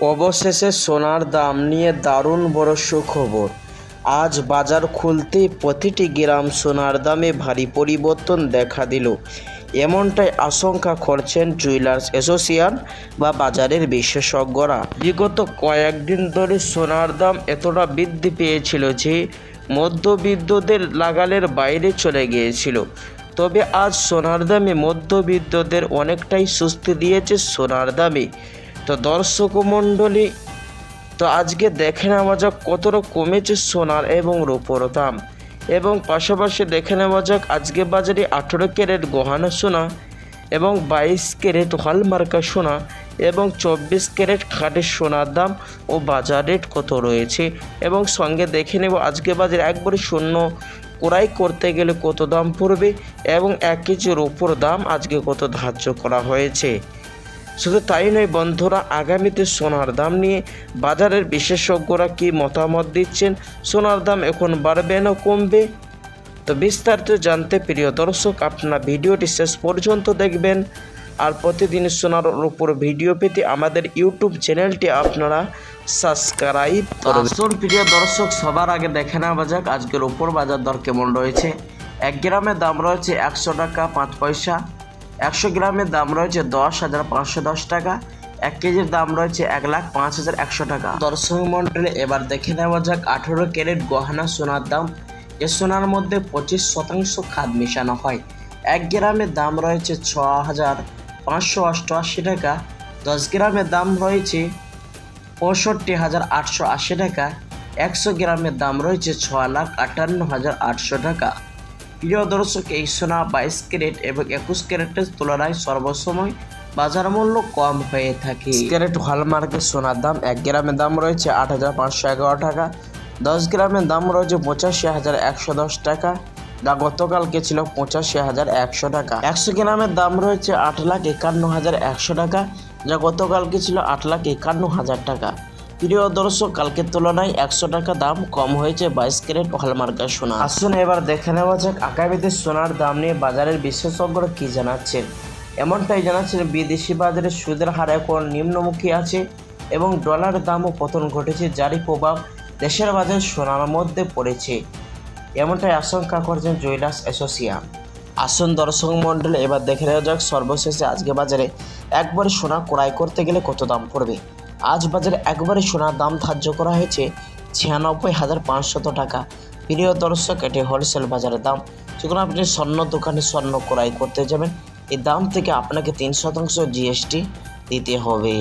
অবশেষে সোনার দাম নিয়ে দারুণ বড় সুখবর। আজ বাজার খুলতেই প্রতিটি গ্রাম সোনার দামে ভারী পরিবর্তন দেখা দিল। এমনটাই আশঙ্কা করছেন জুয়েলার্স অ্যাসোসিয়েশন বা বাজারের বিশেষজ্ঞরা। বিগত কয়েকদিন ধরে সোনার দাম এতটা বৃদ্ধি পেয়েছিল যে মধ্যবিত্তদের লাগালের বাইরে চলে গিয়েছিল। তবে আজ সোনার দামে মধ্যবিত্তদের অনেকটাই স্বস্তি দিয়েছে সোনার দামে। তো দর্শক মণ্ডলী, তো আজকে দেখে নেওয়া যাক কতটা কমেছে সোনার এবং রূপোর দাম। এবং পাশাপাশি দেখে নেওয়া যাক আজকে বাজারে আঠেরো ক্যারেট গহনা সোনা এবং বাইশ ক্যারেট হলমার্কা সোনা এবং চব্বিশ ক্যারেট খাটের সোনার দাম ও বাজার রেট কত রয়েছে। এবং সঙ্গে দেখে নেব আজকে বাজারে একবারে শূন্য ক্রয় করতে গেলে কত দাম পড়বে এবং এক কেজির ওপর দাম আজকে কত ধার্য করা হয়েছে। শুধু তাই নয় বন্ধুরা, আগামীতে সোনার দাম নিয়ে বাজারের বিশেষজ্ঞরা কি মতামত দিচ্ছেন? সোনার দাম এখন বাড়বে না কমবে? তো বিস্তারিত জানতে প্রিয় দর্শক, আপনার ভিডিওটি শেষ পর্যন্ত দেখবেন। আর প্রতিদিন সোনার উপর ভিডিও পেতে আমাদের ইউটিউব চ্যানেলটি আপনারা সাবস্ক্রাইব করুন প্রিয় দর্শক, সবার আগে দেখে নেওয়া যাক আজকের উপর বাজার দর কেমন রয়েছে। এক গ্রামের দাম রয়েছে একশো টাকা পাঁচ পয়সা। একশো গ্রামের দাম রয়েছে দশ হাজার পাঁচশো দশ টাকা, এক কেজির দাম রয়েছে এক লাখ পাঁচ হাজার একশো টাকা। দর্শক মন্ডলে এবার দেখে নেওয়া যাক আঠেরো ক্যারেট গহনা সোনার দাম। এ সোনার মধ্যে পঁচিশ শতাংশ খাদ মেশানো হয়। এক গ্রামের দাম রয়েছে ছ হাজার পাঁচশো অষ্টআশি টাকা, দশ গ্রামের দাম রয়েছে পঁয়ষট্টি হাজার আটশো আশি টাকা, একশো গ্রামের দাম রয়েছে ছ লাখ আটান্ন হাজার আটশো টাকা। প্রিয় দর্শক এই সোনা বাইশ ক্যারেট এবং একুশ ক্যারেটের তুলনায় সর্বসময় বাজার মূল্য কম হয়ে থাকে। ক্যারেট হলমার্কের সোনার দাম, এক গ্রামের দাম রয়েছে আট হাজার পাঁচশো এগারো টাকা। দশ গ্রামের দাম রয়েছে পঁচাশি হাজার একশো দশ টাকা। যা গতকালকে ছিল পঁচাশি হাজার একশো টাকা। একশো গ্রামের দাম রয়েছে আট লাখ একান্ন হাজার একশো টাকা, যা গতকালকে ছিল আট লাখ একান্ন হাজার টাকা। প্রিয় দর্শক কালকের তুলনায় একশো টাকা দাম কম হয়েছে বাইশ ক্যারেট হলমার্কের সোনা। আসুন এবার দেখে নেওয়া যাক আগামীতে সোনার দাম নিয়ে বাজারের বিশেষজ্ঞরা কী জানাচ্ছেন। এমনটাই জানাচ্ছেন বিদেশি বাজারে সুদের হার এখন নিম্নমুখী আছে এবং ডলারের দামও পতন ঘটেছে যারই প্রভাব দেশের বাজারে সোনার মধ্যে পড়েছে। এমনটাই আশঙ্কা করছেন জৈলাস অ্যাসোসিয়েশন। আসুন দর্শক মণ্ডলে এবার দেখে নেওয়া যাক সর্বশেষে আজকে বাজারে একবারে সোনা ক্রয় করতে গেলে কত দাম পড়বে। আজ বাজারে একবারে সোনার দাম ধার্য করা হয়েছে ছিয়ানব্বই হাজার পাঁচশত টাকা। প্রিয় দর্শক, এটি হোলসেল বাজারের দাম। যখন আপনি স্বর্ণ দোকানে স্বর্ণ ক্রয় করতে যাবেন এই দাম থেকে আপনাকে তিন শতাংশ জিএসটি দিতে হবে।